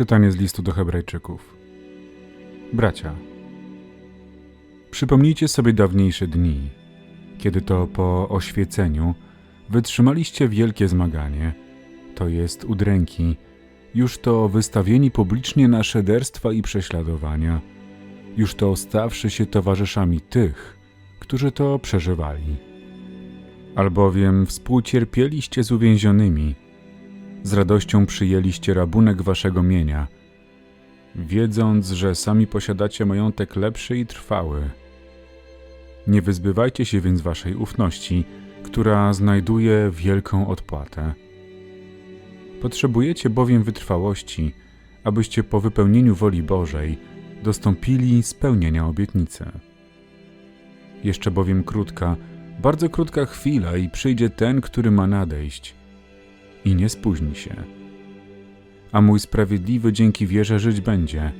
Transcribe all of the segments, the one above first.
Czytanie z listu do Hebrajczyków. Bracia, przypomnijcie sobie dawniejsze dni, kiedy to po oświeceniu wytrzymaliście wielkie zmaganie, to jest udręki, już to wystawieni publicznie na szederstwa i prześladowania, już to stawszy się towarzyszami tych, którzy to przeżywali. Albowiem współcierpieliście z uwięzionymi, z radością przyjęliście rabunek waszego mienia, wiedząc, że sami posiadacie majątek lepszy i trwały. Nie wyzbywajcie się więc waszej ufności, która znajduje wielką odpłatę. Potrzebujecie bowiem wytrwałości, abyście po wypełnieniu woli Bożej dostąpili spełnienia obietnicy. Jeszcze bowiem krótka, bardzo krótka chwila i przyjdzie ten, który ma nadejść i nie spóźni się. A mój sprawiedliwy dzięki wierze żyć będzie.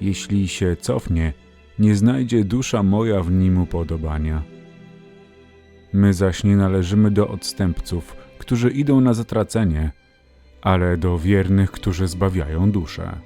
Jeśli się cofnie, nie znajdzie dusza moja w nim upodobania. My zaś nie należymy do odstępców, którzy idą na zatracenie, ale do wiernych, którzy zbawiają duszę.